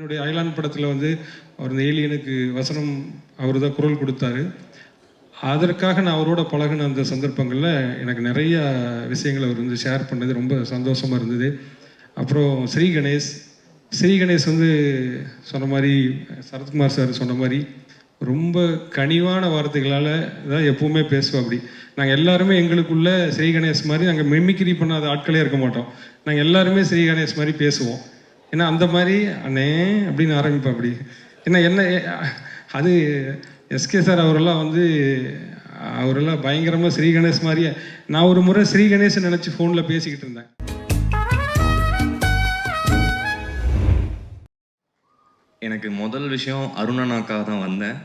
என்னுடைய அயலான் படத்தில் வந்து அவர் இந்த ஏலியனுக்கு வசனம் அவர் தான் குரல் கொடுத்தாரு. அதற்காக நான் அவரோட பழகின அந்த சந்தர்ப்பங்களில் எனக்கு நிறைய விஷயங்கள் அவர் வந்து ஷேர் பண்ணது ரொம்ப சந்தோஷமாக இருந்தது. அப்புறம் ஸ்ரீ கணேஷ் ஸ்ரீ கணேஷ் வந்து சொன்ன மாதிரி சரத்குமார் சார் சொன்ன மாதிரி ரொம்ப கனிவான வார்த்தைகளால் தான் எப்பவுமே பேசுவோம் அப்படி. நாங்கள் எல்லாருமே எங்களுக்குள்ள ஸ்ரீ கணேஷ் மாதிரி நாங்கள் மிமிக்ரி பண்ணாத ஆட்களே இருக்க மாட்டோம். நாங்கள் எல்லாருமே ஸ்ரீ கணேஷ் மாதிரி பேசுவோம். ஏன்னா அந்த மாதிரி? அண்ணே அப்படின்னு ஆரம்பிப்பேன் அப்படி. ஏன்னா என்ன அது எஸ்கே சார் அவரெல்லாம் வந்து அவரெல்லாம் பயங்கரமாக ஸ்ரீ கணேஷ் மாதிரியே. நான் ஒரு முறை ஸ்ரீ கணேஷ் நினச்சி ஃபோனில் பேசிக்கிட்டு இருந்தேன். எனக்கு முதல் விஷயம் அருணனாக்காக தான் வந்தேன்.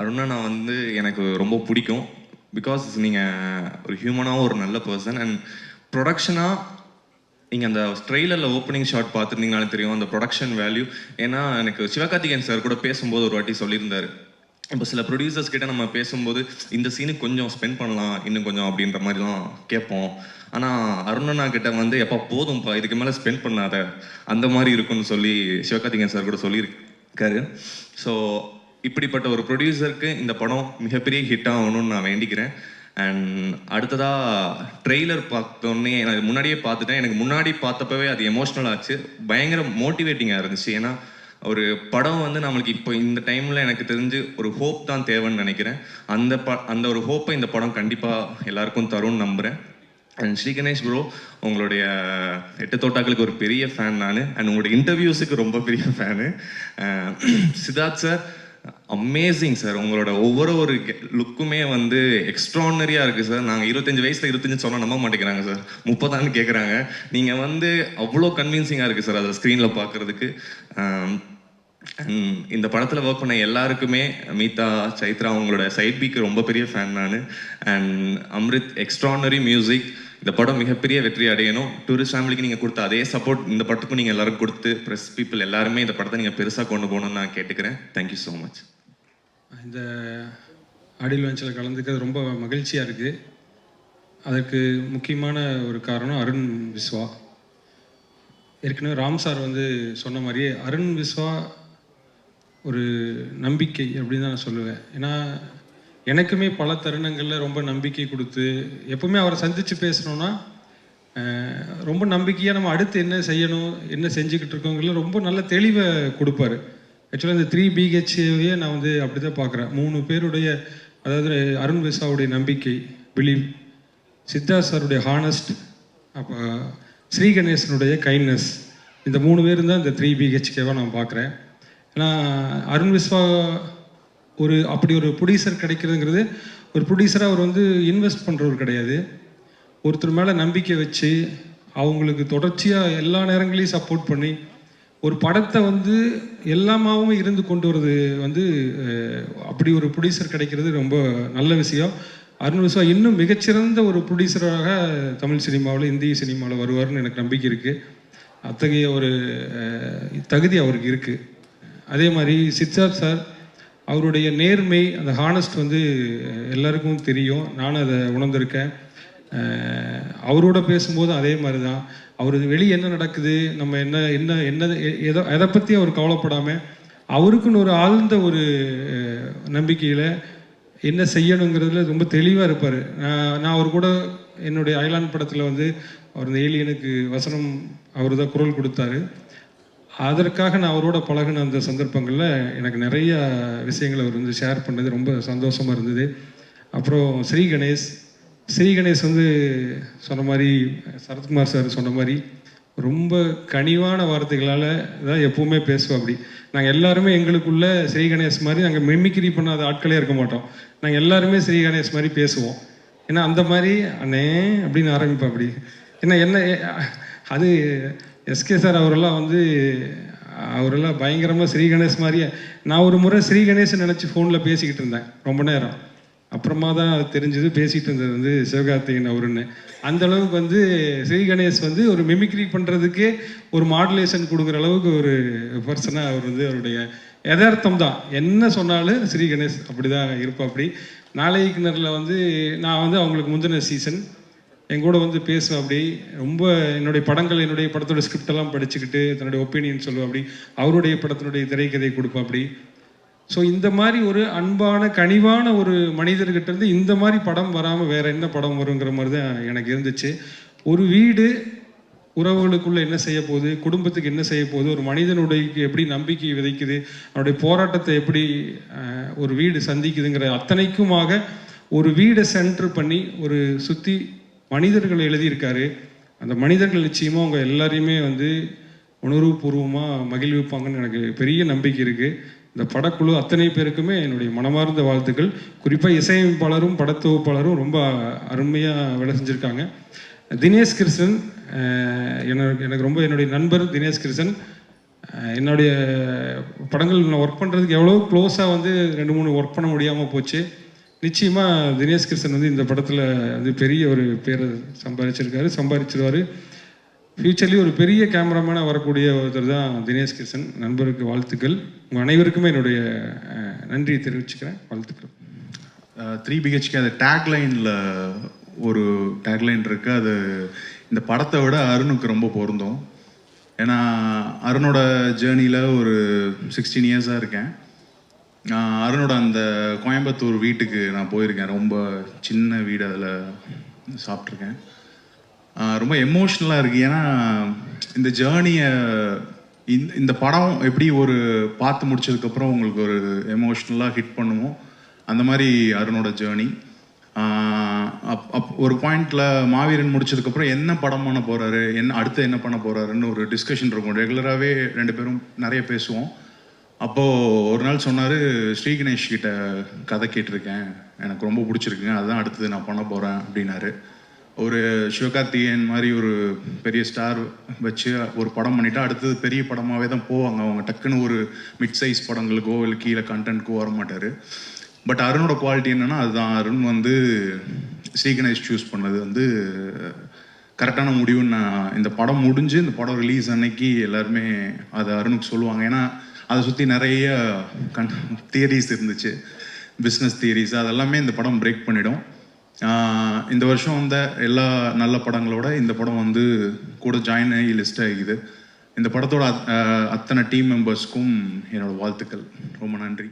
அருணனா வந்து எனக்கு ரொம்ப பிடிக்கும். பிகாஸ் நீங்கள் ஒரு ஹியூமனாகவும் ஒரு நல்ல பர்சன் அண்ட் ப்ரொடக்ஷனாக நீங்கள் அந்த ட்ரெய்லரில் ஓப்பனிங் ஷாட் பார்த்துருந்தீங்கனாலே தெரியும் அந்த ப்ரொடக்ஷன் வேல்யூ ஏன்னா எனக்கு சிவகார்த்திகேயன் சார் கூட பேசும்போது ஒரு வாட்டி சொல்லியிருந்தார். இப்போ சில ப்ரொடியூசர்ஸ் கிட்ட நம்ம பேசும்போது இந்த சீனுக்கு கொஞ்சம் ஸ்பெண்ட் பண்ணலாம் இன்னும் கொஞ்சம் அப்படின்ற மாதிரிலாம் கேட்போம். ஆனால் அருணண்ணா கிட்ட வந்து எப்போ போதும்ப்பா இதுக்கு மேலே ஸ்பெண்ட் பண்ணாத. அந்த மாதிரி இருக்கும்னு சொல்லி சிவகார்த்திகேயன் சார் கூட சொல்லியிருக்காரு. ஸோ இப்படிப்பட்ட ஒரு ப்ரொடியூசருக்கு இந்த படம் மிகப்பெரிய ஹிட் ஆகணும்னு நான் வேண்டிக்கிறேன். அண்ட் அடுத்ததாக ட்ரெய்லர் பார்த்தோன்னே நான் முன்னாடியே பார்த்துட்டேன். எனக்கு முன்னாடி பார்த்தப்பவே அது எமோஷ்னல் ஆச்சு. பயங்கர மோட்டிவேட்டிங்காக இருந்துச்சு. ஏன்னா ஒரு படம் வந்து நம்மளுக்கு இப்போ இந்த டைமில் எனக்கு தெரிஞ்சு ஒரு ஹோப் தான் தேவைன்னு நினைக்கிறேன். அந்த ப அந்த ஒரு ஹோப்பை இந்த படம் கண்டிப்பாக எல்லாருக்கும் தரும்னு நம்புகிறேன் அண்ட் ஸ்ரீ கணேஷ் ப்ரோ உங்களுடைய எட்டு தோட்டாக்களுக்கு ஒரு பெரிய ஃபேன் நான். அண்ட் உங்களுடைய இன்டர்வியூஸுக்கு ரொம்ப பெரிய fan Siddharth sir amazing sir உங்களோட ஒவ்வொரு ஒரு லுக்குமே வந்து எக்ஸ்ட்ரானரியாக இருக்குது சார் நாங்கள் இருபத்தஞ்சு வயசில் இருபத்தஞ்சு சொன்னால் நம்ப மாட்டேங்கிறாங்க சார் முப்பதான்னு கேட்குறாங்க நீங்கள் வந்து அவ்வளோ கன்வின்சிங்காக இருக்குது சார் அதை ஸ்க்ரீனில் பார்க்குறதுக்கு இந்த படத்தில் ஒர்க் பண்ண எல்லாருக்குமே மீதா சைத்ரா அவங்களோட சைட் பீக்கு ரொம்ப பெரிய ஃபேன் நான். அண்ட் அம்ரித் எக்ஸ்ட்ரானரி மியூசிக் இந்த படம் மிகப்பெரிய வெற்றி அடையணும். டூரிஸ்ட் ஃபேமிலிக்கு நீங்கள் கொடுத்த அதே சப்போர்ட் இந்த படத்துக்கும் நீங்கள் எல்லாரும் கொடுத்து ப்ரெஸ் பீப்புள் எல்லாருமே இந்த படத்தை நீங்கள் பெருசாக கொண்டு போகணும்னு நான் கேட்டுக்கிறேன். தேங்க்யூ ஸோ மச் இந்த ஆடியோ லான்ச்சில் கலந்துக்கிறது ரொம்ப மகிழ்ச்சியாக இருக்குது அதற்கு முக்கியமான ஒரு காரணம் அருண் விஸ்வா. ஏற்கனவே ராம் சார் வந்து சொன்ன மாதிரியே அருண் விஸ்வா ஒரு நம்பிக்கை அப்படின்னு தான் நான் சொல்லுவேன். ஏன்னா எனக்குமே பல தருணங்களில் ரொம்ப நம்பிக்கை கொடுத்து எப்பவுமே அவரை சந்தித்து பேசணும்னா ரொம்ப நம்பிக்கையாக நம்ம அடுத்து என்ன செய்யணும் என்ன செஞ்சுக்கிட்டு இருக்கோங்கிறதுல ரொம்ப நல்ல தெளிவை கொடுப்பாரு. ஆக்சுவலாக இந்த த்ரீ பிஹெச்ஏவையே நான் வந்து அப்படி தான் பார்க்குறேன். மூணு பேருடைய அதாவது அருண் விசாவுடைய நம்பிக்கை பிலீவ் சித்தா சாருடைய ஹானஸ்ட் அப்போ ஸ்ரீ கணேசனுடைய கைண்ட்னஸ் இந்த மூணு பேரும் தான் இந்த த்ரீ பிஹெச்கேவாக நான் பார்க்குறேன். ஏன்னா அருண் விஸ்வா ஒரு அப்படி ஒரு ப்ரொடியூசர் கிடைக்கிறதுங்கிறது ஒரு ப்ரொடியூசராக அவர் வந்து இன்வெஸ்ட் பண்ணுறவர் கிடையாது. ஒருத்தர் மேலே நம்பிக்கை வச்சு அவங்களுக்கு தொடர்ச்சியாக எல்லா நேரங்களையும் சப்போர்ட் பண்ணி ஒரு படத்தை வந்து எல்லாமாவும் இருந்து கொண்டு வர்றது வந்து அப்படி ஒரு ப்ரொடியூசர் கிடைக்கிறது ரொம்ப நல்ல விஷயம். அருண் விஸ்வா இன்னும் மிகச்சிறந்த ஒரு ப்ரொடியூசராக தமிழ் சினிமாவில் இந்திய சினிமாவில் வருவார்னு எனக்கு நம்பிக்கை இருக்குது அத்தகைய ஒரு தகுதி அவருக்கு இருக்குது அதே மாதிரி சித்தார்த் சார் அவருடைய நேர்மை அந்த ஹானஸ்ட் வந்து எல்லாருக்கும் தெரியும். நானும் அதை உணர்ந்திருக்கேன். அவரோட பேசும்போது அதே மாதிரி தான் அவர் வெளியே என்ன நடக்குது நம்ம என்ன என்ன என்ன எ- எதோ எதை பற்றி அவர் கவலைப்படாமல் அவருக்குன்னு ஒரு ஆழ்ந்த ஒரு நம்பிக்கையில் என்ன செய்யணுங்கிறதுல ரொம்ப தெளிவாக இருப்பார். நான் நான் அவர் கூட என்னுடைய அயலான் படத்தில் வந்து அவர் இந்த ஏலியனுக்கு வசனம் அவர் தான் குரல் கொடுத்தாரு. அதற்காக நான் அவரோட பழகின அந்த சந்தர்ப்பங்களில் எனக்கு நிறைய விஷயங்களை அவர் வந்து ஷேர் பண்ணது ரொம்ப சந்தோஷமாக இருந்தது. அப்புறம் ஸ்ரீ கணேஷ். ஸ்ரீ கணேஷ் வந்து சொன்ன மாதிரி சரத்குமார் சார் சொன்ன மாதிரி ரொம்ப கனிவான வார்த்தைகளால் தான் எப்பவுமே பேசுவோம் அப்படி. நாங்கள் எல்லாருமே எங்களுக்குள்ள ஸ்ரீ கணேஷ் மாதிரி நாங்கள் மெமிக்ரி பண்ணாத ஆட்களே இருக்க மாட்டோம். நாங்கள் எல்லாருமே ஸ்ரீ கணேஷ் மாதிரி பேசுவோம். ஏன்னா அந்த மாதிரி அண்ணே அப்படின்னு ஆரம்பிப்போம் அப்படி. ஏன்னா என்ன அது எஸ்கே சார் அவரெல்லாம் வந்து அவரெல்லாம் பயங்கரமாக ஸ்ரீகணேஷ் மாதிரியே. நான் ஒரு முறை ஸ்ரீகணேஷன் நினச்சி ஃபோனில் பேசிக்கிட்டு இருந்தேன் ரொம்ப நேரம். அப்புறமா தான் அது தெரிஞ்சது பேசிகிட்டு இருந்தது வந்து சிவகார்த்திகேயன் அவருன்னு. அந்த அளவுக்கு வந்து ஸ்ரீ கணேஷ் வந்து ஒரு மிமிக்ரி பண்ணுறதுக்கே ஒரு மாடுலேஷன் கொடுக்குற அளவுக்கு ஒரு பர்சனாக அவர் வந்து அவருடைய யதார்த்தம் தான். என்ன சொன்னாலும் ஸ்ரீ கணேஷ் அப்படி தான் இருப்பா அப்படி நாளைக்கு கிணறுல வந்து நான் வந்து அவங்களுக்கு முந்தின சீசன் என் கூட வந்து பேசுவா அப்படி. ரொம்ப என்னுடைய படங்கள் என்னுடைய படத்தோட ஸ்கிரிப்டெல்லாம் படிச்சுக்கிட்டு தன்னுடைய ஒப்பீனியன் சொல்லுவா அப்படி. அவருடைய படத்தினுடைய திரைக்கதை கொடுப்பா அப்படி. ஸோ இந்த மாதிரி ஒரு அன்பான கனிவான ஒரு மனிதர்கிட்ட இருந்து இந்த மாதிரி படம் வராமல் வேற என்ன படம் வருங்கிற மாதிரி தான் எனக்கு இருந்துச்சு. ஒரு வீடு உறவுகளுக்குள்ள என்ன செய்ய போகுது குடும்பத்துக்கு என்ன செய்ய போகுது ஒரு மனிதனுடைய எப்படி நம்பிக்கை விதைக்குது அவனுடைய போராட்டத்தை எப்படி ஒரு வீடு சந்திக்குதுங்கிற அத்தனைக்குமாக ஒரு வீடை சென்டர் பண்ணி ஒரு சுற்றி மனிதர்கள் எழுதியிருக்காரு. அந்த மனிதர்கள் நிச்சயமாக அவங்க எல்லாரையுமே வந்து உணர்வுபூர்வமாக மகிழ்விப்பாங்கன்னு எனக்கு பெரிய நம்பிக்கை இருக்குது இந்த படக்குழு அத்தனை பேருக்குமே என்னுடைய மனமார்ந்த வாழ்த்துக்கள். குறிப்பாக இசையமைப்பாளரும் படத்தொகுப்பாளரும் ரொம்ப அருமையாக வேலை செஞ்சுருக்காங்க. தினேஷ் கிருஷ்ணன் என்ன எனக்கு எனக்கு ரொம்ப என்னுடைய நண்பர் தினேஷ் கிருஷ்ணன். என்னுடைய படங்கள் நான் ஒர்க் பண்ணுறதுக்கு எவ்வளோ க்ளோஸாக வந்து ரெண்டு மூணு ஒர்க் பண்ண முடியாமல் போச்சு. நிச்சயமாக தினேஷ் கிருஷ்ணன் வந்து இந்த படத்தில் வந்து பெரிய ஒரு பேரை சம்பாதிச்சிருக்காரு சம்பாதிச்சிருவாரு ஃப்யூச்சர்லேயும் ஒரு பெரிய கேமராமேனாக வரக்கூடிய ஒருத்தர் தான் தினேஷ் கிருஷ்ணன். நண்பருக்கு வாழ்த்துக்கள். உங்கள் அனைவருக்குமே என்னுடைய நன்றியை தெரிவிச்சுக்கிறேன். வாழ்த்துக்கள். த்ரீ பிஹெச்கே அந்த டேக்லைனில் ஒரு டேக்லைன் இருக்கு. அது இந்த படத்தை விட அருணுக்கு ரொம்ப பொருந்தும். ஏன்னா அருணோட ஜேர்னியில் ஒரு சிக்ஸ்டீன் இயர்ஸாக இருக்கேன். அருணோட அந்த கோயம்புத்தூர் வீட்டுக்கு நான் போயிருக்கேன். ரொம்ப சின்ன வீடு அதில் சாப்பிட்ருக்கேன் ரொம்ப எமோஷ்னலாக இருக்குது ஏன்னா இந்த ஜேர்னியை இந்த இந்த படம் எப்படி ஒரு பார்த்து முடிச்சதுக்கப்புறம் உங்களுக்கு ஒரு எமோஷ்னலாக ஹிட் பண்ணுமோ அந்த மாதிரி அருணோட ஜேர்னி அப் அப் ஒரு பாயிண்டில் மாவீரன் முடிச்சதுக்கப்புறம் என்ன படம் பண்ண போகிறாரு என்ன அடுத்து என்ன பண்ண போகிறாருன்னு ஒரு டிஸ்கஷன் இருக்கும். ரெகுலராகவே ரெண்டு பேரும் நிறைய பேசுவோம். அப்போது ஒரு நாள் சொன்னார் ஸ்ரீ கணேஷ் கிட்ட கதை கேட்டிருக்கேன். எனக்கு ரொம்ப பிடிச்சிருக்குங்க. அதுதான் அடுத்தது நான் பண்ண போகிறேன் அப்படின்னாரு. ஒரு சிவகார்த்திகேயன் மாதிரி ஒரு பெரிய ஸ்டார் வச்சு ஒரு படம் பண்ணிட்டா அடுத்தது பெரிய படமாகவே தான் போவாங்க. அவங்க டக்குன்னு ஒரு மிட் சைஸ் படங்களுக்கோ இல்லை கீழே கண்டென்ட்க்கோ வர மாட்டார். பட் அருணோட குவாலிட்டி என்னென்னா அதுதான். அருண் வந்து ஸ்ரீ கணேஷ் சூஸ் பண்ணது வந்து கரெக்டான முடிவுன்னு நான் இந்த படம் முடிஞ்சு இந்த படம் ரிலீஸ் அன்னைக்கு எல்லாருமே அதை அருணுக்கு சொல்லுவாங்க. ஏன்னா அதை சுற்றி நிறைய கண் தியரிஸ் இருந்துச்சு பிஸ்னஸ் தியரிஸ் அதெல்லாமே இந்த படம் பிரேக் பண்ணிடும். இந்த வருஷம் வந்த எல்லா நல்ல படங்களோட இந்த படம் வந்து கூட ஜாயின் ஆகி லிஸ்ட் ஆகிது. இந்த படத்தோட அத்- அத்தனை டீம் மெம்பர்ஸ்க்கும் என்னோடய வாழ்த்துக்கள். ரொம்ப நன்றி.